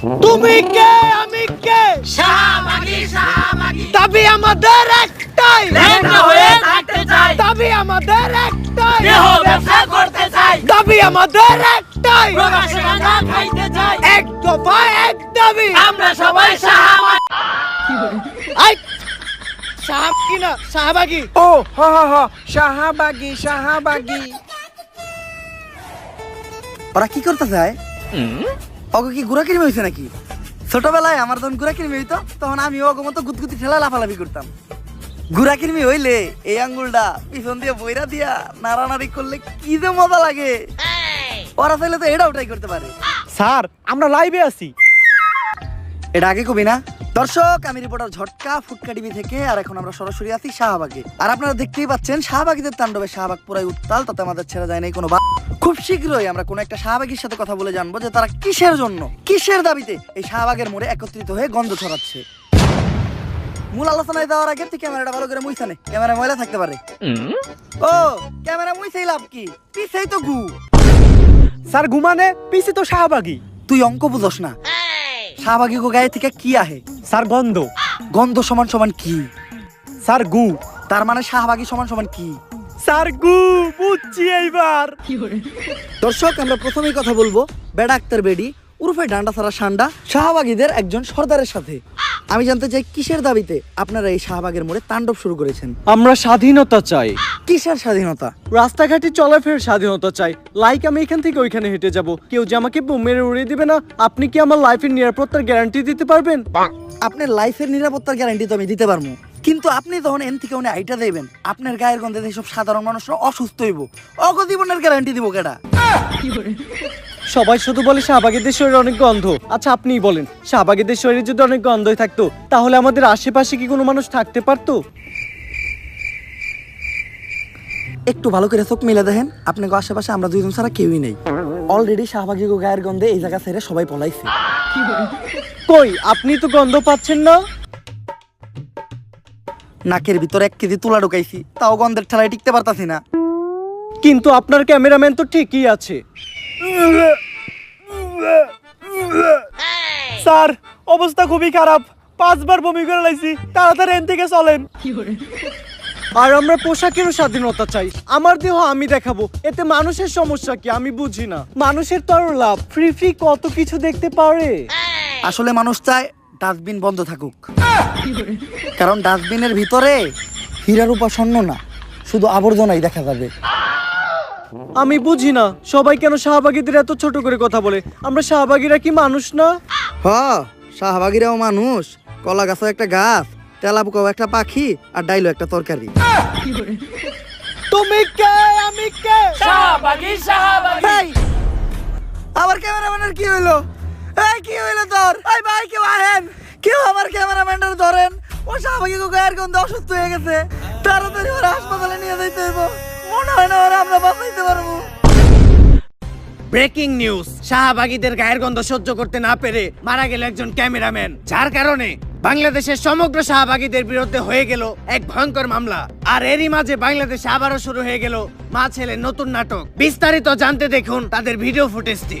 তুমি কে? আমি কে? শাহবাগী শাহবাগী দাবি আমাদের একটাই। হয়ে থাকতে চাই। তবে আমাদের একটাই। দেহ ব্যবসা করতে চাই। দাবি আমাদের একটাই। খাইতে চাই। এক দফা এক দাবি। আমরা সবাই শাহবাগী আই! শাহবাগি না? শাহবাগি ও হ হ হ। শাহাবাগি শাহাবাগি ওরা কি করতে চায় ওকে কি গুড়া কিনে হয়েছে নাকি? ছোটবেলায় আমার যখন গুড়া কিনে হইতো তখন আমি ওকে মতো গুতগুতি ঠেলা লাফালাফি করতাম। গুড়া কিনমি হইলে এই আঙ্গুলটা পিছন দিয়ে বইরা দিয়া নাড়ানাড়ি করলে কি যে মজা লাগে। ওরা চাইলে তো এটাও ট্রাই করতে পারে। স্যার আমরা লাইভে আছি। এটা আগে কবি না? দর্শক আমি রিপোর্টার ঝটকা ফুটকা টিভি থেকে আর এখন আমরা সরাসরি আছি শাহবাগে। আর আপনারা দেখতেই পাচ্ছেন শাহবাগীদের তাণ্ডবে শাহবাগ পুরাই উত্তাল তাতে আমাদের ছেড়ে যায় নাই কোনো বা খুব শীঘ্রই আমরা কোনো একটা শাহবাগীর সাথে কথা বলে জানব যে তারা কিসের জন্য কিসের দাবিতে এই শাহবাগের মোড়ে একত্রিত হয়ে গন্ধ ছড়াচ্ছে। মূল আলোচনায় যাওয়ার আগে তুই ক্যামেরাটা ভালো করে মুইছানে ক্যামেরা ময়লা থাকতে পারে। ও ক্যামেরা মুইছেই লাভ কি? পিছেই তো গু। স্যার ঘুমানে পিছে তো শাহবাগি তুই অঙ্ক বুঝস না। শাহবাগী গো গায়ে থেকে কি আহে? স্যার গন্ধ। গন্ধ সমান সমান কি? স্যার গু। তার মানে শাহবাগী সমান সমান কি? স্যার বুঝছি এইবার। দর্শক আমরা প্রথমেই কথা বলব বেডা আক্তার বেডি উরফে ডান্ডা সারা সান্ডা শাহবাগীদের একজন সর্দারের সাথে। আমি জানতে চাই কিসের দাবিতে আপনারা এই শাহবাগের মোড়ে তাণ্ডব শুরু করেছেন? আমরা স্বাধীনতা চাই। কিসের স্বাধীনতা? রাস্তাঘাটে চলাফেরার স্বাধীনতা চাই। লাইক আমি এখান থেকে ওইখানে হেঁটে যাব। কেউ যে আমাকে বোম মেরে উড়িয়ে দিবে না। আপনি কি আমার লাইফের নিরাপত্তার গ্যারান্টি দিতে পারবেন? আপনার লাইফের নিরাপত্তার গ্যারান্টি তো আমি দিতে পারব। কিন্তু আপনি যখন এন থেকে উনি আইটা দেবেন। আপনার গায়ের গন্ধে এইসব সাধারণ মানুষরা অসুস্থ হইব। অগজীবনের গ্যারান্টি দিব কেডা? সবাই শুধু বলে শাহবাগীদের শরীরে অনেক গন্ধ। আচ্ছা আপনিই বলেন শাহবাগীদের শরীরে যদি অনেক গন্ধই থাকতো তাহলে আমাদের আশেপাশে কি কোনো মানুষ থাকতে পারতো? একটু ভালো করে চোখ মিলে দেখেন আপনাকে আশেপাশে আমরা দুইজন ছাড়া কেউই নেই। অলরেডি শাহবাগী গায়ের গন্ধে এই জায়গা ছেড়ে সবাই পলাইছে। কই আপনি তো গন্ধ পাচ্ছেন না? নাকের ভিতরে এক কেজি তুলা ঢুকাইছি তাও গন্ধের ঠেলায় টিকতে পারতাছি না। কিন্তু আপনার ক্যামেরাম্যান তো ঠিকই আছে। স্যার অবস্থা খুবই খারাপ। পাঁচবার বমি করে লাইছি তাড়াতাড়ি এন থেকে চলেন। আর আমরা পোশাকেরও স্বাধীনতা চাই। আমার দেহ আমি দেখাবো এতে মানুষের সমস্যা কি আমি বুঝি না। মানুষের তো আরও লাভ। ফ্রি ফ্রি কত কিছু দেখতে পারে। আসলে মানুষ চায় ডাস্টবিন বন্ধ থাকুক। কারণ ডাস্টবিনের ভিতরে হীরার উপাসন্ন না শুধু আবর্জনাই দেখা যাবে। আমি বুঝি না সবাই কেন শাহবাগীদের এত ছোট করে কথা বলে? আমরা শাহবাগীরা কি মানুষ না? হ শাহবাগিরাও মানুষ। কলা গাছও একটা গাছ তেলাপুকাও একটা পাখি আর ডাইলো একটা তরকারি। তুমি কে? আমি কে? শাহবাগী শাহবাগী। আমার ক্যামেরাম্যানের কি হইল? Breaking news. শাহবাগীদের গায়ের গন্ধ সহ্য করতে না পেরে মারা একজন ক্যামেরাম্যান। যার কারণে বাংলাদেশের সমগ্র শাহবাগীদের বিরুদ্ধে হয়ে গেল এক ভয়ঙ্কর মামলা। আর এরই মাঝে বাংলাদেশে আবারও শুরু হয়ে গেল মা ছেলে নতুন নাটক। বিস্তারিত জানতে দেখুন তাদের ভিডিও ফুটেজটি।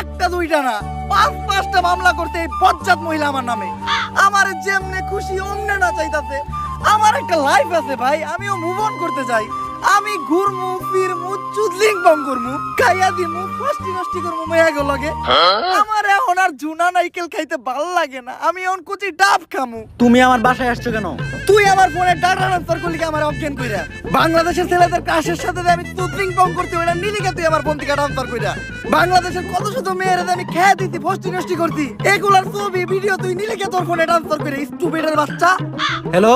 একটা দুইটা না, পাঁচ পাঁচটা মামলা করতে এই বজ্জাত মহিলা আমার নামে। আমার যেমনে খুশি, অমনে না চাইতাছে। আমার একটা লাইফ আছে ভাই, আমিও মুভ অন করতে চাই। আমি ঘুরমু ফিরমু চুদলিং বং করমু খাইয়া দিমু ফষ্টি নষ্টি করমু মেয়া গো লগে। আমার এখন আর জুনা নাইকেল খাইতে ভালো লাগে না। আমি এখন কুচি ডাব খামু। তুমি আমার বাসায় আসছো কেন? তুই আমার ফোনে ডাটা ট্রান্সফার করলি কি আমার অজ্ঞান কইরা? বাংলাদেশের ছেলেদের কাশের সাথে আমি চুদলিং বং করতে ওটা নিলি কে তুই আমার ফোন থেকে ট্রান্সফার কইরা? বাংলাদেশের কত শত মেয়েরা আমি খেয়ে দিতি ফষ্টি নষ্টি করতি এগুলার ছবি ভিডিও তুই নিলি কে তোর ফোনে ট্রান্সফার করে স্টুপিডের বাচ্চা? হ্যালো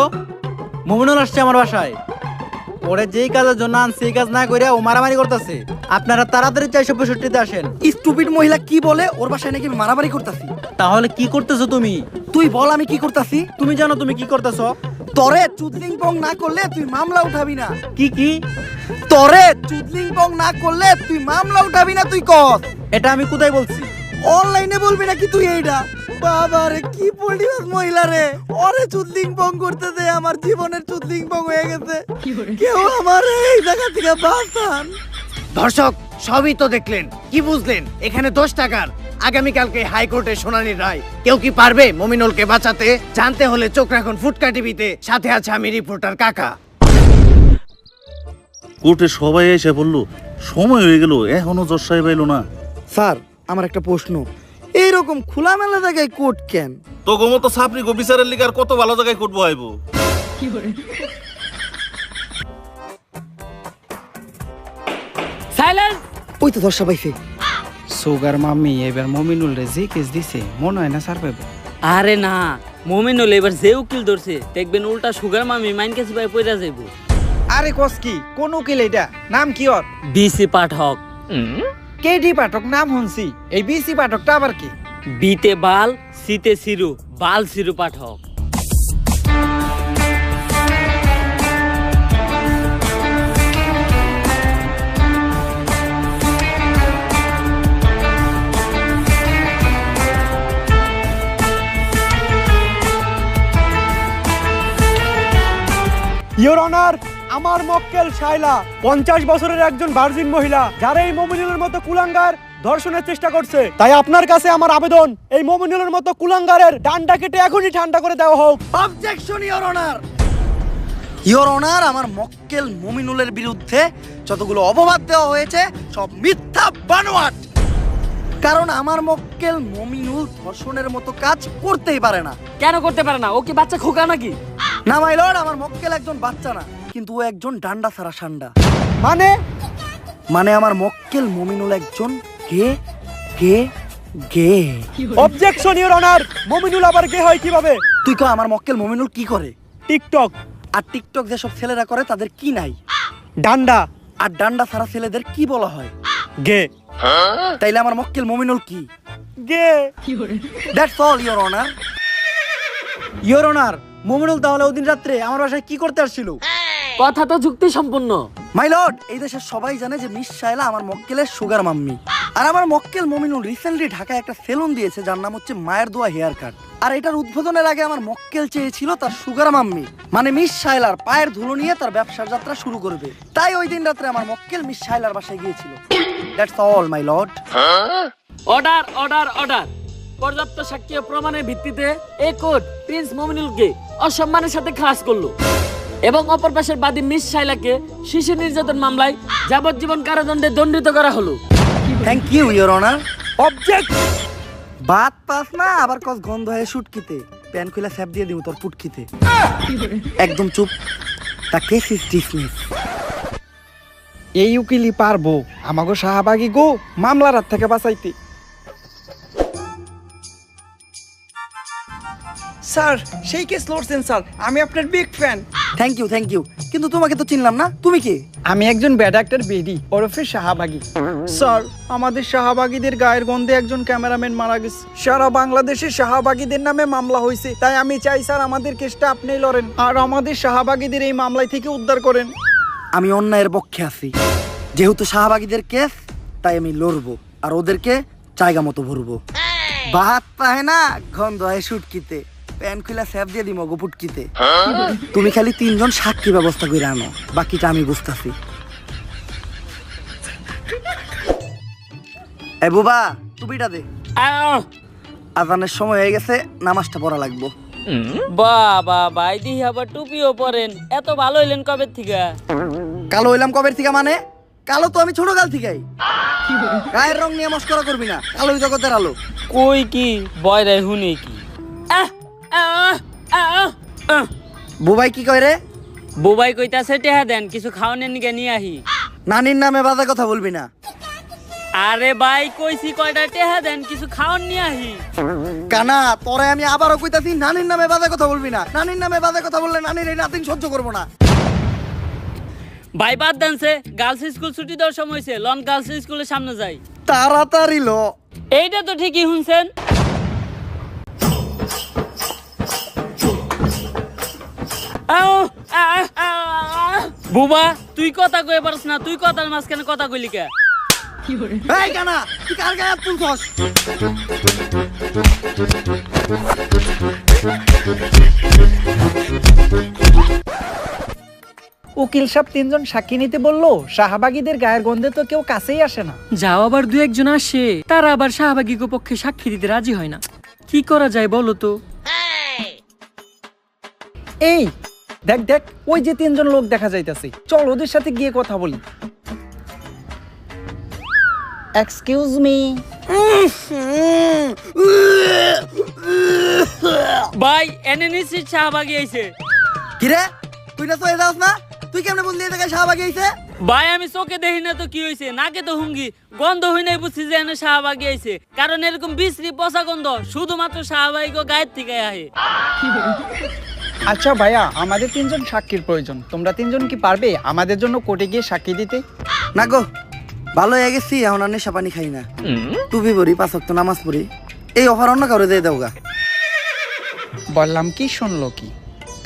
মোমিনুল আসছে আমার বাসায়। ওরে যেই কাজের জন্য আনছি এই কাজ না করে ও মারামারি করতেছে। আপনারা তাড়াতাড়ি চারশো পঁয়ষট্টিতে আসেন। স্টুপিড মহিলা কি বলে? ওর বাসায় নাকি আমি মারামারি করতাছি। তাহলে কি করতেছো তুমি? তুই বল আমি কি করতাছি। তুমি জানো তুমি কি করতেছো? তরে চুদলিং পং না করলে তুই মামলা উঠাবি না। কি কি? তরে চুদলিং পং না করলে তুই মামলা উঠাবি না তুই কস। এটা আমি কোথায় বলছি? অনলাইনে বলবি নাকি তুই এইটা বাবা রে কি পল্টিবাস মহিলা রে ওরে চুদলিং করতেছে আমার জীবনের চুদলিং পং হয়ে গেছে। কেউ আমার এই জায়গা থেকে বাঁচান। দর্শক সবই তো দেখলেন কি বুঝলেন? এখানে দশ টাকার আগামীকালকে হাইকোর্টে শুনানির রায়। কেউ কি পারবে মমিনুলকে বাঁচাতে? জানতে হলে চোখ রাখুন ফুটকা টিভিতে। সাথে আছে আমি রিপোর্টার কাকা। কোর্টে সবাই এসে বলল সময় হয়ে গেল এখনও জজ সাহেব এলো না। স্যার আমার একটা প্রশ্ন। এইরকম খোলামেলা জায়গায় কোট কেন? তো গোমতো সাপরি গো বিচারের লিগার কত ভালো জায়গায় কোর্ট বহাইবো? সাইলেন্স! ওই তো দর্শা পাইছে সুগার মাম্মি এবার মমিনুল রে যে কেস দিছে মনে হয় না স্যার পাইব। আরে না মমিনুল এবার যে উকিল ধরছে দেখবেন উল্টা সুগার মামি মাইন কাছে ভাই পয়রা যাইব। আরে কস কি কোন উকিল এটা নাম কি ওর? বিসি পাঠক। কেডি পাঠক নাম শুনছি এই বিসি পাঠকটা আবার কি? বিতে বাল সিতে সিরু বাল সিরু পাঠক। ইওর অনার আমার মক্কেল শাইলা পঞ্চাশ বছরের একজন ভার্জিন মহিলা যারা এই মমিনুলের মতো কুলাঙ্গার ধর্ষণের চেষ্টা করছে। তাই আপনার কাছে আমার আবেদন এই মমিনুলের মতো কুলাঙ্গারের ডান্ডা কেটে এখনই ঠান্ডা করে দেওয়া হোক। Objection your honour your honour আমার মক্কেল মমিনুলের বিরুদ্ধে যতগুলো অপবাদ দেওয়া হয়েছে সব মিথ্যা বানোয়াট! কারণ আমার মক্কেল মমিনুল ধর্ষণের মতো কাজ করতেই পারে না। কেন করতে পারে না? ও কি বাচ্চা খোকা নাকি? না মাই লর্ড আমার মক্কেল একজন বাচ্চা না। কিন্তু ও একজন ডান্ডা সারা সান্ডা। মানে? মানে আমার মক্কেল মমিনুল একজন gay gay gay. Objection your honour Mominul আবার গে হয় কীভাবে? তুই কো আমার মক্কেল মমিনুল কি করে? টিকটক। আর টিকটক যেসব ছেলেরা করে তাদের কি নাই? ডান্ডা। আর ডান্ডা সারা ছেলেদের কি বলা হয়? গে। তাইলে আমার মক্কেল মমিনুল কি? Gay. That's all your honour your honour Mominul তাহলে ওদিন রাত্রে আমার বাসায় কি করতে আসছিল? কথা তো যুক্তি সম্পূর্ণ মাই লর্ড এই দেশের সবাই জানে যে মিস শাইলা আমার মক্কেলের সুগার মাম্মি আর আমার মক্কেল মমিনুল রিসেন্টলি ঢাকায় একটা সেলুন দিয়েছে যার নাম হচ্ছে মায়ের দোয়া হেয়ার কাট আর এটার উদ্বোধনের আগে আমার মক্কেল চেয়েছিল তার সুগার মাম্মি মানে মিস শাইলার পায়ের ধুলো নিয়ে তার ব্যবসার যাত্রা শুরু করবে। তাই ওই দিন রাত্রে আমার মক্কেল মিস শাইলার বাসায় গিয়েছিল। That's all my lord order order order পর্যাপ্ত সাক্ষী প্রমাণের ভিত্তিতে এই কোর্ট প্রিন্স মমিনুলকে অসম্মানের সাথে খালাস করল। এবং অপর পাশের বাদী মিস শাইলাকে শিশু নির্যাতন মামলায় যাবজ্জীবন কারাদণ্ডে দণ্ডিত করা হলো। Thank you your honour object Baat পাস না আবার কস গন্ধ হয়ে শুটকিতে প্যান খুলে স্যাপ দিয়ে দিব তোর পুটকিতে। একদম চুপ। তা কেস ইজ ডিসমিস এই উকিলই পারব আমাগো শাহবাগি গো মামলার হাত থেকে বাঁচাইতে। স্যার সেই কেস লড়ছেন স্যার আমি আপনার big fan thank you thank you কিন্তু তোমাকে তো চিনলাম না। তুমি কি? আমি একজন ব্যাড অ্যাক্টর বেডি ওরফে শাহবাগী। স্যার আমাদের শাহবাগীদের গায়ের গন্ধে একজন ক্যামেরাম্যান মারা গেছে। সারা বাংলাদেশে শাহবাগীদের নামে মামলা হয়েছে। তাই আমি চাই স্যার আমাদের কেসটা আপনি লড়েন। আর আমাদের শাহবাগীদের এই মামলায় থেকে উদ্ধার করেন। আমি অন্যায়ের পক্ষে আছি। যেহেতু শাহবাগীদের কেস তাই আমি লড়বো। আর ওদেরকে জায়গা মতো ভরবো। বাত পায় না গন্ধ হয় শুটকিতে প্যান খুলে স্যাপ দিয়ে দিম গোপুটকিতে তুমি খালি তিনজন সাক্ষী ব্যবস্থা করে আনো বাকিটা আমি বুঝতেছি। এ বুবা টুপিটা দে। আজানের সময় হয়ে গেছে নামাজটা পড়া লাগবো। বাবা ভাই দিহি আবার টুপিও পরেন। এত ভালো হইলেন কবে থেকে? কালো হইলাম কবের থেকে মানে? কালো তো আমি ছোট কাল থেকেই। গায়ের রং নিয়ে মস্করা করবি না কালোই জগতের আলো। কই কি? বয় রে হুনে কি? আহ। বুবাই কি কয় রে? বুবাই কইতাছে টেহা দেন কিছু খাওয়ানোর নিকে নিয়ে আহি। নানির নামে বাজে কথা বলবি না। আরে ভাই কইছি কয়টা টেহা দেন কিছু খাওয়ান নিয়ে আহি। কানা তোরে আমি আবারও কইতাছি নানির নামে বাজে কথা বলবি না। নানির নামে বাজে কথা বললে নানির এই নাতিন সহ্য করব না। ভাই বাদ দেনছে গার্লস স্কুল ছুটি দেওয়ার সময় হয়েছে লন গার্লস স্কুলের সামনে যাই। তাড়াতাড়ি ল। এইটা তো ঠিকই শুনছেন। বুবা তুই কথা কয়ে পারস না তুই কথার মাঝখানে কথা কইলি কে? এই কানা তুই কার গায়ে হাত তুলছস? উকিল সাহেব তিনজন সাক্ষী নিতে বলল শাহবাগীদের গায়ের গন্ধে তো কেউ কাছেই আসে না। যাও আবার দু একজন আসে তারা আবার শাহবাগীকে পক্ষে সাক্ষী দিতে রাজি হয় না। কি করা যায় বলো তো? এই দেখ দেখ ওই যে তিনজন লোক দেখা যাইতেছে। চল ওদের সাথে গিয়ে কথা বলি। এক্সকিউজ মি ভাই এনে নিশ্চিত শাহবাগি আইছে। কিরে তুই না চলে যাস না? তুই কেমনে বললি এই জায়গায় শাহবাগি আইছে? ভাই আমি চোখে দেখি না তো কি হয়েছে নাকে তো হুঙ্গি গন্ধ হই নাই বুঝছি যে এনে শাহবাগি আইছে। কারণ এরকম বিশ্রী পচা গন্ধ শুধুমাত্র শাহবাগি গায়ের থেকে আহে। আচ্ছা ভাইয়া আমাদের তিনজন সাক্ষীর প্রয়োজন। তোমরা তিনজন কি পারবে আমাদের জন্য কোর্টে গিয়ে সাক্ষী দিতে? না গো ভালো হয়ে গেছি এখন আর নেশা পানি খাই না। টুপি পড়ি পাঁচ ওয়াক্ত নামাজ পড়ি। এই অফার অন্য কারও দিয়ে দেওগা বললাম কি শুনলো কি?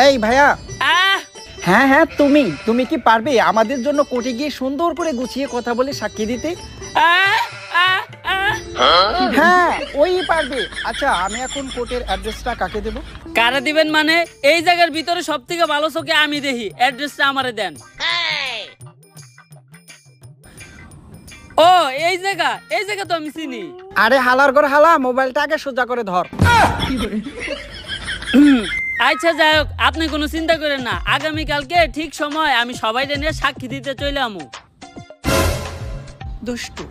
এই ভাইয়া। আহ! হ্যাঁ হ্যাঁ তুমি তুমি কি পারবে আমাদের জন্য কোর্টে গিয়ে সুন্দর করে গুছিয়ে কথা বলে সাক্ষী দিতে? হ্যাঁ ওই পারবে। আচ্ছা আমি এখন কোর্টের অ্যাড্রেসটা কাকে দেব? কারে দিবেন মানে? এই জায়গার ভিতরে সব থেকে ভালো চোখে আমি দেখি। অ্যাড্রেসটা আমারে দেন। ও এই জায়গা। এই জায়গা তো আমি চিনি। আরে হালার করে হালা মোবাইলটা আগে সোজা করে ধর। আচ্ছা যাই হোক আপনি কোনো চিন্তা করেন না। আগামী কালকে ঠিক সময় আমি সবাই নিয়ে সাক্ষী দিতে চলে আমু। দুষ্টু।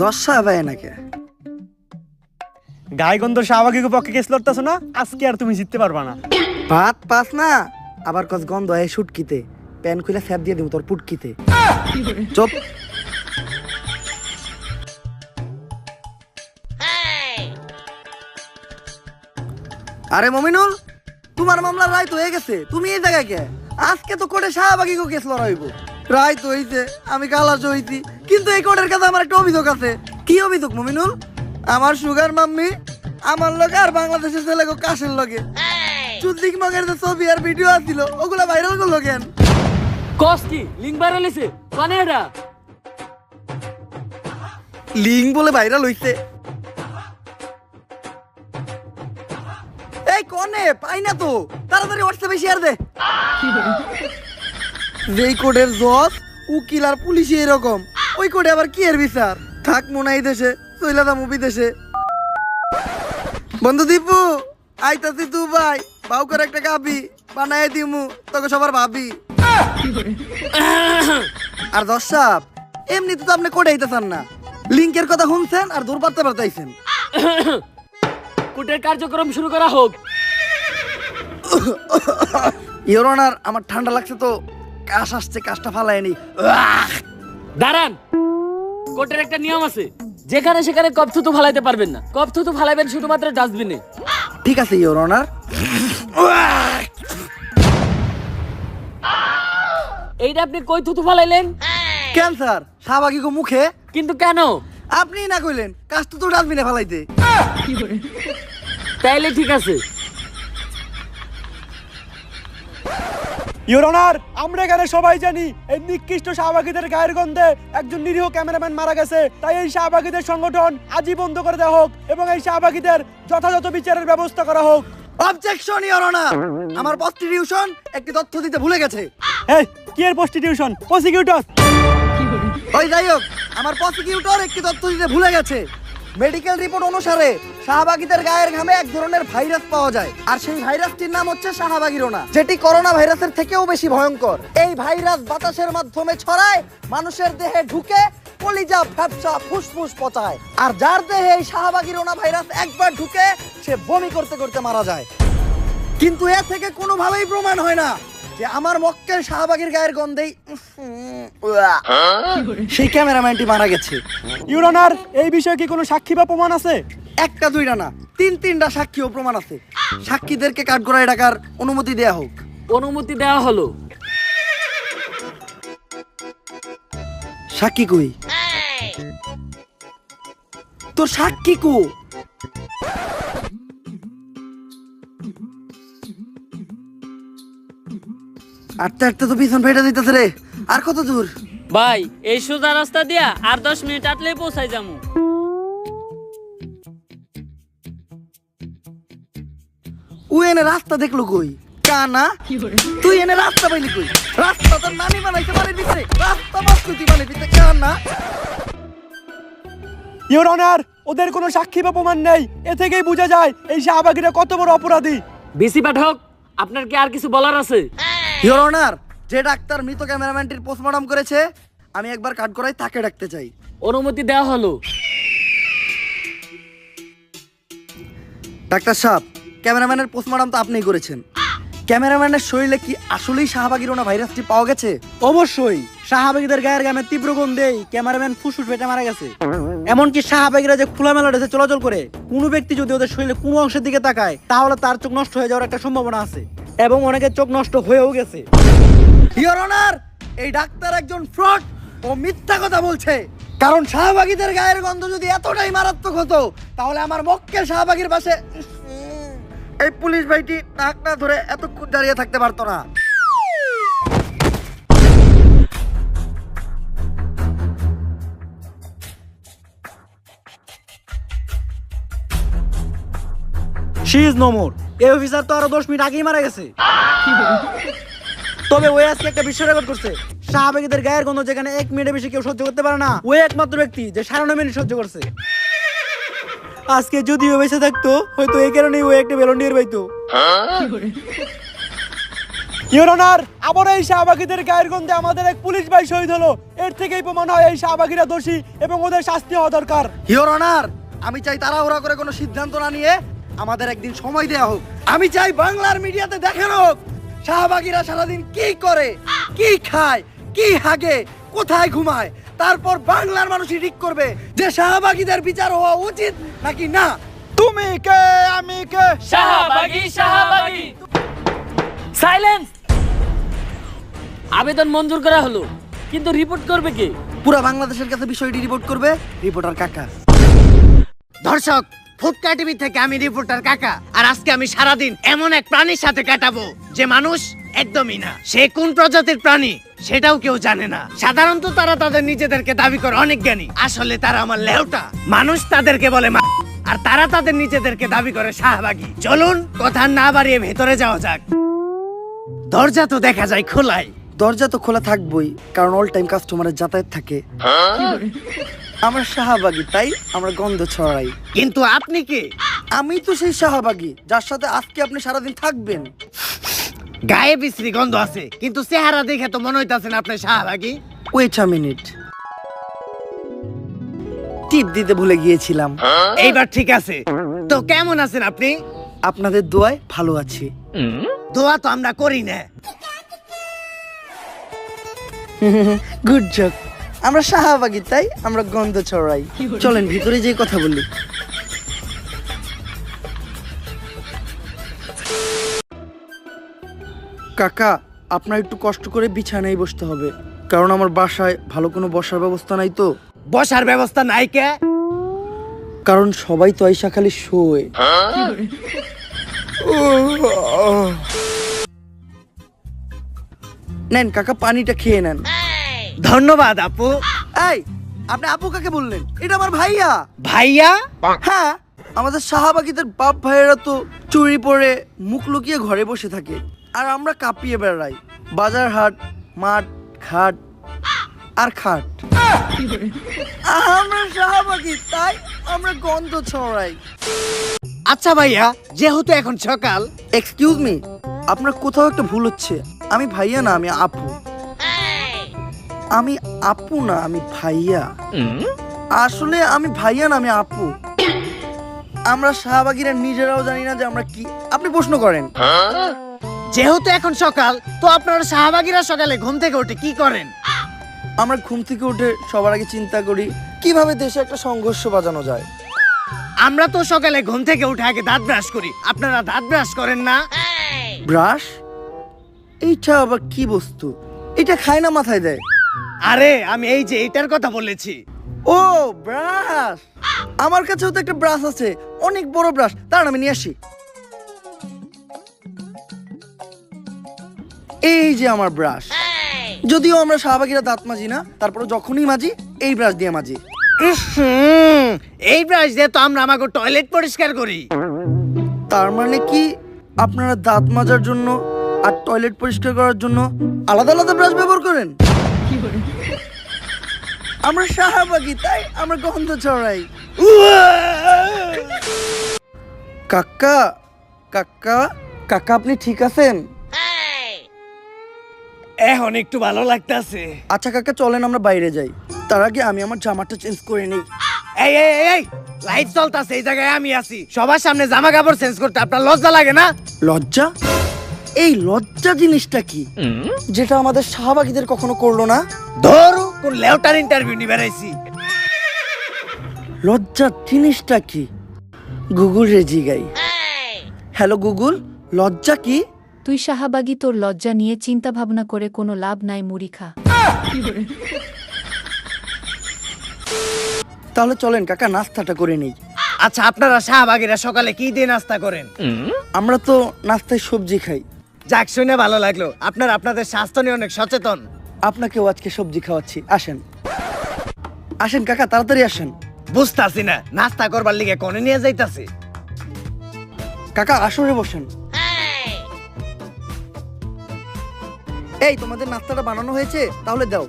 জজ সাহেব আয় নাকি? গায়গন্ধ শাহবাগীকে পক্ষে কেস লড়তেছ না? আজকে আর তুমি জিততে পারবা না। ভাত পাস না? আবার কস গন্ধ হয় শুটকিতে প্যান খুলে স্যাপ দিয়ে দিব তোর পুটকিতে। চুপ। আরে মমিনুল তোমার মামলা রায় তো হয়ে গেছে। তুমি এই জায়গায় কে? আজকে তো কোর্টে শাহবাগী কেস লড়াইব রায় তো হইছে আমি কালাস হইছি। কিন্তু এই কোর্টের কাছে আমার একটা অভিযোগ আছে। কি অভিযোগ মমিনুল? আমার সুগার মাম্মি আমার লগে আর বাংলাদেশের ছেলে গো কাশের লগে। চুদ্দিক মগের যে ছবি আর ভিডিও আছিল ওগুলা ভাইরাল করল কেন? কস কি? লিঙ্ক ভাইরাল হইছে? কানে এটা লিঙ্ক বলে ভাইরাল হইছে। এই কনে পাই না তো। তাড়াতাড়ি হোয়াটসঅ্যাপে শেয়ার দে। যেই কোডের জজ উকিল আর পুলিশই এরকম। ওই কোডে আবার কি এর বিচার? থাক মনে এই দেশে চইলা মুভি দেশে বন্ধু দীপু আইতাছি তু ভাই বাউ করে একটা গাবি বানাই দিমু তোকে সবার ভাবি। আর দর্শক এমনিতে তো আপনি কোডে আইতেছেন না। লিঙ্কের কথা শুনছেন আর দূর পারতে পারতাইছেন কুটের কার্যক্রম শুরু করা হোক। ইওর অনার আমার ঠান্ডা লাগছে তো। কাশ আসছে কাশটা ফালায়নি দাঁড়ান। কোর্টের একটা নিয়ম আছে। যেখানে সেখানে কপ থুতু ফালাইতে পারবেন না। কপ থুতু ফালাইবেন শুধুমাত্র ডাস্টবিনে। ঠিক আছে ইওর অনার এইটা আপনি কই থুতু ফালাইলেন? ক্যান্সার শাহবাগি গো মুখে? কিন্তু কেন? আপনি না কইলেন তো তো ডাস্টবিনে ফালাইতে। তাইলে ঠিক আছে। ইউর অনার আমরা এখানে সবাই জানি এই নিকৃষ্ট শাহবাগীদের গায়ের গন্ধে একজন নিরীহ ক্যামেরাম্যান মারা গেছে। তাই এই শাহবাগীদের সংগঠন আজই বন্ধ করে দেওয়া হোক এবং এই শাহবাগীদের যথাযথ বিচারের ব্যবস্থা করা হোক। অবজেকশন ইওর আমার প্রস্টিটিউশন একটি তথ্য দিতে ভুলে গেছে। এই কি এর প্রস্টিটিউশন প্রসিকিউটর ওই যাই হোক আমার প্রসিকিউটর একটি তথ্য দিতে ভুলে গেছে। মেডিকেল রিপোর্ট অনুসারে শাহবাগীদের গায়ের ঘামে এক ধরনের ভাইরাস পাওয়া যায়। আর সেই ভাইরাসটির নাম হচ্ছে শাহবাগিরোনা, যেটি করোনা ভাইরাসের থেকেও বেশি ভয়ঙ্কর। এই ভাইরাস বাতাসের মাধ্যমে ছড়ায়, মানুষের দেহে ঢুকে কলিজা, ফ্যাপসা, ফুসফুস পচায়। আর যার দেহে এই শাহবাগিরোনা ভাইরাস একবার ঢুকে, সে বমি করতে করতে মারা যায়। কিন্তু এ থেকে কোনোভাবেই প্রমাণ হয় না। যে আমার মক্কেল শাহবাগের গায়ের গন্ধেই সেই ক্যামেরাম্যানটি মারা গেছে। ইউর অনার এই বিষয়ে কি কোনো সাক্ষী বা প্রমাণ আছে? একটা দুইটা না তিন তিনটা সাক্ষী ও প্রমাণ আছে। সাক্ষীদেরকে কাঠগড়ায় ডাকার অনুমতি দেয়া হোক। অনুমতি দেয়া হলো। সাক্ষী কই? তোর সাক্ষী কো? আটটা আটটা তো পিছন ফেটে দিতেছে রে। আর কত দূর? ভাই এই সোজা রাস্তা দিয়া আর দশ মিনিট আটলেই পৌঁছাই যামু। ও এনে রাস্তা দেখল কই? কানা তুই এনে রাস্তা পাইলি কই? রাস্তা তোর নানি বানাইতে পারে রাস্তা বাস্তু তুই বানাই ভিতরে কানা ইওর অনার ওদের কোনো সাক্ষী বা প্রমাণ নেই। এ থেকেই বোঝা যায় এই শাহবাগীরা কত বড় অপরাধী। বিসি পাঠক আপনার কি আর কিছু বলার আছে? ইওর অনার যে ডাক্তার মৃত ক্যামেরাম্যানটির পোস্টমর্টম করেছে আমি একবার কাট করাই তাকে ডাকতে চাই। অনুমতি দেওয়া হলো। ডাক্তার সাহেব ক্যামেরাম্যানের পোস্টমর্টম তো আপনিই করেছেন। ক্যামেরাম্যানের শরীরে কি আসলেই শাহবাগিরোনা ভাইরাসটি পাওয়া গেছে? অবশ্যই। শাহবাগীদের গায়ের গামে তীব্র গন্ধেই ক্যামেরাম্যান ফুসফুস পেটে মারা গেছে। এমনকি শাহবাগীরা যে খোলামেলা ড্রেসে চলাচল করে, কোনো ব্যক্তি যদি ওদের শরীরে কোনো অংশের দিকে তাকায়, তাহলে তার চোখ নষ্ট হয়ে যাওয়ার একটা সম্ভাবনা আছে এবং অনেকের চোখ নষ্ট হয়েও গেছে। এই ডাক্তার একজন ফ্রড ও মিথ্যা কথা বলছে। কারণ শাহবাগীদের গায়ের গন্ধ যদি এতটাই মারাত্মক হতো, তাহলে আমার মক্কেল শাহবাগীর পাশে এই পুলিশ ভাইটি নাক না ধরে এতক্ষণ দাঁড়িয়ে থাকতে পারতো না। She is no more. এই অফিসার তো আরও দশ মিনিট আগেই মারা গেছে। তবে ওই আজকে একটা বিশ্ব রেকর্ড করছে। শাহবাগীদের গায়ের গন্ধ যেখানে এক মিনিটে বেশি কেউ সহ্য করতে পারে না, ওই একমাত্র ব্যক্তি যে সাড়ে নয় মিনিট সহ্য করছে। আজকে যদিও বেঁচে থাকতো, হয়তো এই কারণেই ও একটা বেলন নিয়ে পাইতো আবার এই শাহবাগীদের গায়ের গন্ধে আমাদের এক পুলিশ ভাই শহীদ হলো। এর থেকেই প্রমাণ হয় এই শাহবাগীরা দোষী এবং ওদের শাস্তি হওয়া দরকার। অনার আমি চাই তাড়াহুড়া করে কোনো সিদ্ধান্ত না নিয়ে আমাদের একদিন সময় দেওয়া হোক। আমি চাই বাংলার মিডিয়াতে দেখানো হোক শাহবাগীরা সারাদিন কি করে কি খায় কি হাগে কোথায় ঘুমায় তারপর বাংলার মানুষই ঠিক করবে যে শাহবাগীদের বিচার হওয়া উচিত নাকি না। তুমি কে আমি কে? শাহবাগী শাহবাগী। সাইলেন্স আবেদন মঞ্জুর করা হলো কিন্তু রিপোর্ট করবে কে? পুরো বাংলাদেশের কাছে বিষয়টি রিপোর্ট করবে রিপোর্টার কাকা। দর্শক ফুটকা টিভি থেকে আমি রিপোর্টার কাকা। আর আজকে আমি সারাদিন এমন এক প্রাণীর সাথে কাটাবো যে মানুষ একদমই না। সে কোন প্রজাতির প্রাণী সেটাও কেউ জানে না। সাধারণত তারা তাদের নিজেদেরকে দাবি করে অনেক জ্ঞানী। আসলে তারা আমার লেউটা। মানুষ তাদেরকে বলে মা। আর তারা তাদের নিজেদেরকে দাবি করে শাহবাগী। চলুন কথা না বাড়িয়ে ভেতরে যাওয়া যাক। দরজা তো দেখা যায় খোলাই। দরজা তো খোলা থাকবই কারণ অল টাইম কাস্টমারের যাতায়াত থাকে। আমরা শাহবাগী তাই আমরা গন্ধ ছড়াই। কিন্তু আপনি কে? আমি তো সেই শাহবাগী যার সাথে আজকে আপনি সারাদিন থাকবেন। গায়ে বিশ্রী গন্ধ আছে কিন্তু চেহারা দেখে তো মনে হইতাছে না আপনি শাহবাগী। ওয়েট আ মিনিট টিপ দিতে ভুলে গিয়েছিলাম। এইবার ঠিক আছে। তো কেমন আছেন আপনি? আপনাদের দোয়ায় ভালো আছি। দোয়া তো আমরা করি না। গুড জক আমরা শাহবাগী তাই আমরা গন্ধ ছড়াই। চলেন ভিতরে যেয়ে কথা বলি। কাকা আপনার একটু কষ্ট করে বিছানায় বসতে হবে কারণ আমার বাসায় ভালো কোনো বসার ব্যবস্থা নাই তো। বসার ব্যবস্থা নাই কে? কারণ সবাই তো আইসা খালি শোয়। নেন কাকা পানিটা খেয়ে নেন। ধন্যবাদ আপু। এই আপনি আপু কাকে বললেন? এটা আমার ভাইয়া। ভাইয়া? হ্যাঁ আমাদের শাহবাগীদের বাপ ভাইয়েরা তো চুরি পরে মুখ লুকিয়ে ঘরে বসে থাকে। আর আমরা কাঁপিয়ে বেড়াই। বাজার হাট মাঠ ঘাট আর খাট। আমরা শাহবাগী তাই আমরা গন্ধ ছড়াই। আচ্ছা ভাইয়া যেহেতু এখন সকাল। এক্সকিউজ মি আপনার কোথাও একটা ভুল হচ্ছে। আমি ভাইয়া না আমি আপু। আমি আপু না আমি ভাইয়া। আসলে আমি ভাইয়া না আমি আপু। আমরা শাহবাগিরা নিজেরাও জানি না যে আমরা কি আপনি প্রশ্ন করেন। যেহেতু এখন সকাল তো আপনারা শাহবাগীরা সকালে ঘুম থেকে উঠে কি করেন? আমরা ঘুম থেকে উঠে সবার আগে চিন্তা করি কীভাবে দেশে একটা সংঘর্ষ বাজানো যায়। আমরা তো সকালে ঘুম থেকে উঠে আগে দাঁত ব্রাশ করি। আপনারা দাঁত ব্রাশ করেন না? ব্রাশ? এইটা আবার কি বস্তু? এটা খায় না মাথায় দেয়। আরে আমি এই যে এটার কথা বলেছি। ও ব্রাশ! আমার কাছেও তো একটা ব্রাশ আছে। অনেক বড় ব্রাশ। দাঁড়ান আমি নিয়ে আসি। এই যে আমার ব্রাশ। যদিও আমরা শাহবাগিরা দাঁত মাজি না তারপরে যখনই মাজি এই ব্রাশ দিয়ে মাজি। এই ব্রাশ দিয়ে তো আমরা আমাকে টয়লেট পরিষ্কার করি। তার মানে কি? আপনারা দাঁত মাজার জন্য আর টয়লেট পরিষ্কার করার জন্য আলাদা আলাদা ব্রাশ ব্যবহার করেন? আমরা শাহবাগি তাই আমরা গন্ধ ছড়াই। কাকা কাকা কাকা আপনি ঠিক আছেন? এখন একটু ভালো লাগতাছে। আচ্ছা কাকা চলেন আমরা বাইরে যাই। তার আগে আমি আমার জামাটা চেঞ্জ করে নিই। এই এই এই, এই লাইট চলতাছে এই জায়গায় আমি আছি। সবার সামনে জামা কাপড় চেঞ্জ করতে আপনার লজ্জা লাগে না? লজ্জা? এই লজ্জা জিনিসটা কি? যেটা আমাদের শাহবাগীদের কখনো করল না? ধরু কোন লেউটার ইন্টারভিউ নিবে রাইছি। লজ্জা জিনিসটা কি? গুগল রে জিগাই। হ্যালো গুগল লজ্জা কি? তুই শাহাবাগি তোর লজ্জা নিয়ে চিন্তা ভাবনা করে কোনো লাভ নাই মুড়ি খা তাহলে চলেন কাকা নাস্তাটা করে নেই। আচ্ছা আপনারা শাহবাগীরা সকালে কি দিয়ে নাস্তা করেন? আমরা তো নাস্তায় সবজি খাই। যাক শুনে ভালো লাগল। আপনার আপনাদের স্বাস্থ্য নিয়ে অনেক সচেতন। আপনাকেও আজকে সবজি খাওয়াচ্ছি। আসেন। আসেন কাকা তাড়াতাড়ি আসেন। বুঝতাছি না নাস্তা করবার লিগে কোনে নিয়ে যাইতাছি। কাকা আসরে বসেন। এই তোমাদের নাস্তাটা বানানো হয়েছে তাহলে দাও।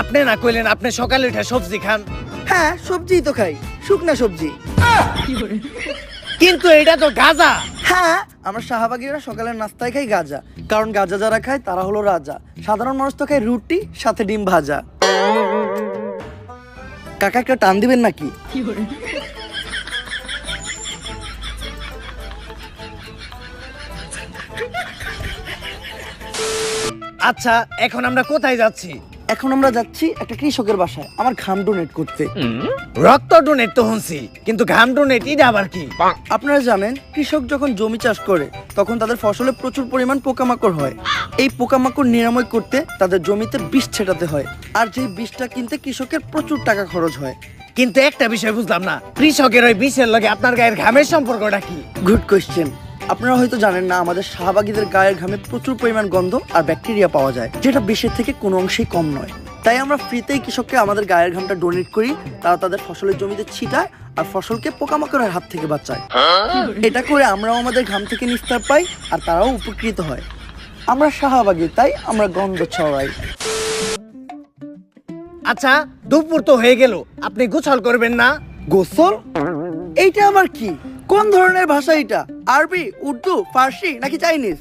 আপনি না কইলেন আপনি সকালে উঠে সবজি খান। হ্যাঁ সবজিই তো খাই শুকনা সবজি। কিন্তু এটা তো গাজা। হ্যাঁ আমরা শাহবাগীরা সকালের নাস্তায় খাই গাজা। কারণ গাজা যারা খায় তারা হলো রাজা। সাধারণ মানুষ তো খায় রুটি সাথে ডিম ভাজা। কাকা একটা টান দিবেন নাকি? আচ্ছা এখন আমরা কোথায় যাচ্ছি? এখন আমরা যাচ্ছি একটা কৃষকের বাসায়। আমার ঘাম ডোনেট করতে। রক্ত ডোনেট তো শুনছি কিন্তু ঘাম ডোনেট এটা আবার কি? আপনারা জানেন কৃষক যখন জমি চাষ করে তখন তাদের ফসলে প্রচুর পরিমাণ পোকামাকড় হয়। এই পোকামাকড় নিরাময় করতে তাদের জমিতে বিষ ছেটাতে হয়। আর যেই বিষটা কিনতে কৃষকের প্রচুর টাকা খরচ হয়। কিন্তু একটা বিষয় বুঝলাম না কৃষকের ওই বিষের লগে আপনার গায়ের ঘামের সম্পর্কটা কি? গুড কোয়েশ্চেন আপনারা হয়তো জানেন না আমাদের শাহবাগীদের গায়ের ঘামে প্রচুর পরিমাণ গন্ধ আর ব্যাকটেরিয়া পাওয়া যায় যেটা বিষের থেকে কোনো অংশেই কম নয়। তাই আমরা ফ্রিতেই কৃষককে আমাদের গায়ের ঘামটা ডোনেট করি তারা তাদের ফসলের জমিতে ছিটায় আর ফসলকে পোকামাকড়ের হাত থেকে বাঁচায়। এটা করে আমরাও আমাদের ঘাম থেকে নিস্তার পাই আর তারাও উপকৃত হয়। আমরা শাহবাগী তাই আমরা গন্ধ ছড়াই। আচ্ছা দুপুর তো হয়ে গেল আপনি গোসল করবেন না? গোসল? এইটা আবার কি? কোন ধরনের ভাষা এটা আরবি উর্দু ফার্সি নাকি চাইনিজ?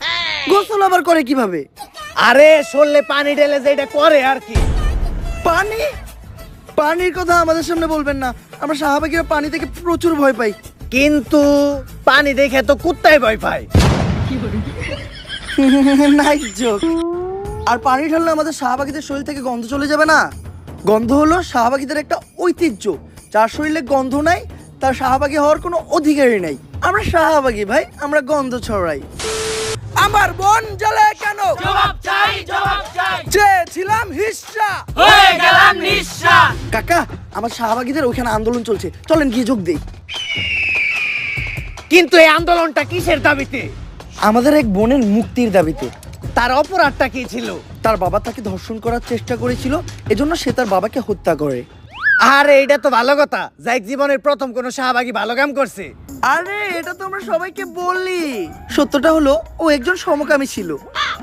গোসল আবার করে কীভাবে? আরে শরীরে পানি ঢেলে যে এটা করে আর কি। পানি? পানির কথা আমাদের সামনে বলবেন না। আমরা শাহবাগীরা পানি থেকে প্রচুর ভয় পাই। কিন্তু পানি দেখে তো কুত্তায় ভয় পায়। Nice joke. আর পানি ঢাললে আমাদের শাহবাগিদের শরীর থেকে গন্ধ চলে যাবে না? গন্ধ হলো শাহবাগিদের একটা ঐতিহ্য। যার শরীরে গন্ধ নাই তার শাহবাগী হওয়ার কোনো অধিকারই নাই। আমরা শাহবাগী ভাই। আমরা গন্ধ ছড়াই। আমার বন জ্বলে কেন? জবাব চাই জবাব চাই। চেয়েছিলাম হিস্সা। হয়ে গেলাম নিঃশ্বা কাকা আমার শাহবাগীদের ওইখানে আন্দোলন চলছে। চলেন গিয়ে যোগ দেই। কিন্তু এই আন্দোলনটা কিসের দাবিতে? আমাদের এক বোনের মুক্তির দাবিতে। তার অপরাধটা কি ছিল? তার বাবা তাকে ধর্ষণ করার চেষ্টা করেছিল এজন্য সে তার বাবাকে হত্যা করে। আরে এটা তো ভালো কথা। যাই জীবনের প্রথম কোনো শাহবাগী ভালো কাম করছে। আরে এটা তো আমরা সবাইকে বলি। সত্যটা হলো ও একজন সমকামী ছিল।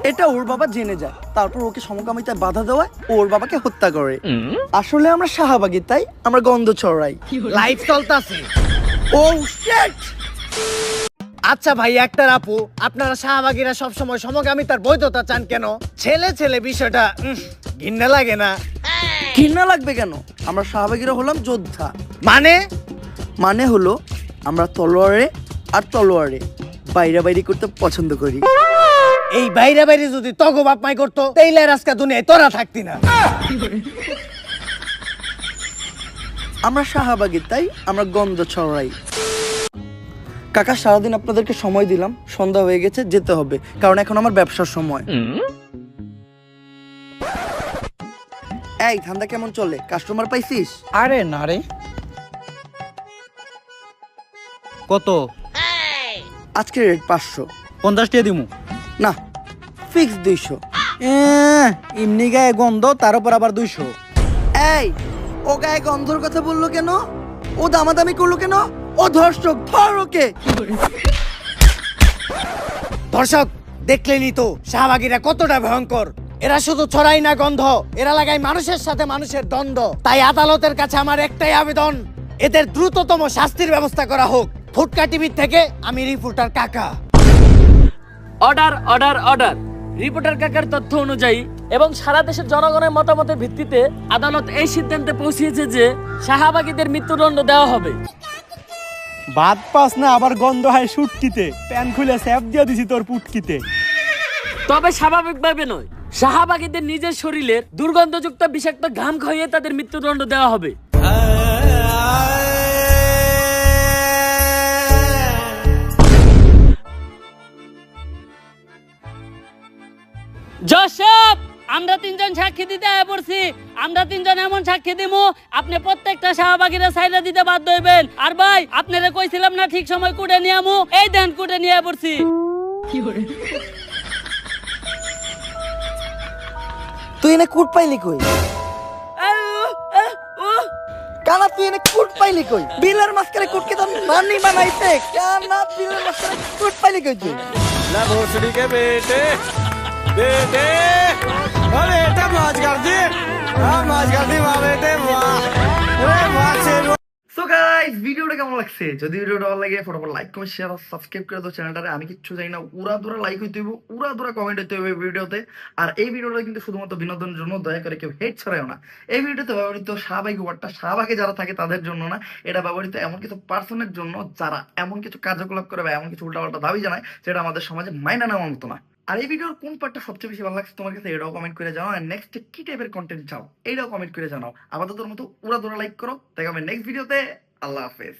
এটা ওর বাবা জেনে যায়। তারপর ওকে সমকামিতায় বাধা দেওয়ায় ও ওর বাবাকে হত্যা করে। আসলে আমরা শাহবাগী তাই আমরা গন্ধ ছড়াই। লাইফ চলতাছে। ও শিট আচ্ছা ভাই একটা আপু আপনারা শাহবাগীরা সবসময় সমকামিতার বৈধতা চান কেন? ছেলে ছেলে বিষয়টা ঘৃণা লাগে না। ঘৃণা লাগবে কেন? আমরা শাহবাগীরা হলাম যোদ্ধা। মানে? মানে হলো আমরা তলোয়ারে আর তলোয়ারে বাইরা বাইরি করতে পছন্দ করি। এই বাইরে বাইরে যদি তগো বাপ মাই করতো তাইলে আজকে দুনিয়ায় তোরা থাকতি না। আমরা শাহবাগী তাই আমরা গন্ধ ছড়াই। কাকা সারাদিন আপনাদেরকে সময় দিলাম সন্ধ্যা হয়ে গেছে যেতে হবে কারণ এখন আমার ব্যবসার সময়। এই ধান্দা কেমন চলে? কাস্টমার পাইছিস? আরে না রে। কত? আজকে রেট পাঁচশো। পঞ্চাশ টাকা দিমু। না ফিক্স দুইশো। এমনি গায়ে গন্ধ তার উপর আবার দুইশো। এই ও গায়ে গন্ধর কথা বলল কেন? ও দামাদামি করল কেন? ও ধর্ষক ধর দর্শক দেখলেনি তো, শাহবাগীরা কতটা ভয়ঙ্কর। এরা শুধু ছড়াই না গন্ধ, এরা লাগায় মানুষের সাথে মানুষের দ্বন্দ্ব। তাই আদালতের কাছে আমার একটাই আবেদন, এদের দ্রুততম শাস্তির ব্যবস্থা করা হোক। ফুটকা টিভির থেকে আমি রিপোর্টার কাকা। Order order order. রিপোর্টার কাকার তথ্য অনুযায়ী, এবং সারা দেশের জনগণের মতামতের ভিত্তিতে আদালত এই সিদ্ধান্তে পৌঁছিয়েছে যে শাহবাগীদের মৃত্যুদণ্ড দেওয়া হবে। বাদ পাস না, আবার গন্ধ হয় সুটকিতে। প্যান খুলে স্যাপ দিয়ে দিছি তোর পুটকিতে। তবে স্বাভাবিকভাবে নয়। শাহবাগীদের নিজের শরীরের দুর্গন্ধযুক্ত বিষাক্ত ঘাম খাইয়ে তাদের মৃত্যুদণ্ড দেওয়া হবে। জসব আমরা তিনজন সাক্ষী দিতে আয় পড়ছি। আমরা তিনজন এমন সাক্ষী দিমু আপনি প্রত্যেকটা শাহবাগিরা সাইডে দিতে বাধ্য হইবেন। আর ভাই আপনারা কইছিলাম না ঠিক সময় কুটে নিয়ে আমু এই দেন কুটে নিয়ে আয় পড়ছি। তুই এনে কুট পাইলি কই? কানা তুই এনে কুট পাইলি কই? বিলের মাঝখানে কুটকে তোর মানি বানাইছে। কানা বিলের মাঝখানে কুট পাইলি কই তুই? সো গাইস ভিডিওতে আর এই কিন্তু শুধুমাত্র বিনোদনের জন্য, দয়া করে কেউ ছড়ায়ও না। এই ব্যবহৃত যারা থাকে, তাদের জন্য না, এটা ব্যবহৃত এমন কিছু পার্সনের জন্য যারা এমন কিছু কার্যকলাপ করে বা এমন কিছু উল্টাপাল্টা দাবি জানায়, যেটা আমাদের সমাজে মাইনা নেওয়ার মতো না। আর এই ভিডিওর কোন পার্টটা সবচেয়ে বেশি ভালো লাগছে তোমার কাছে, এটাও কমেন্ট করে জানাও। আর নেক্সট কি টাইপের কন্টেন্ট চাও, এইটাও কমেন্ট করে জানাও। আপাতত মতো উড়া দোড়া লাইক করো। দেখা হবে নেক্সট ভিডিওতে আল্লাহ হাফেজ।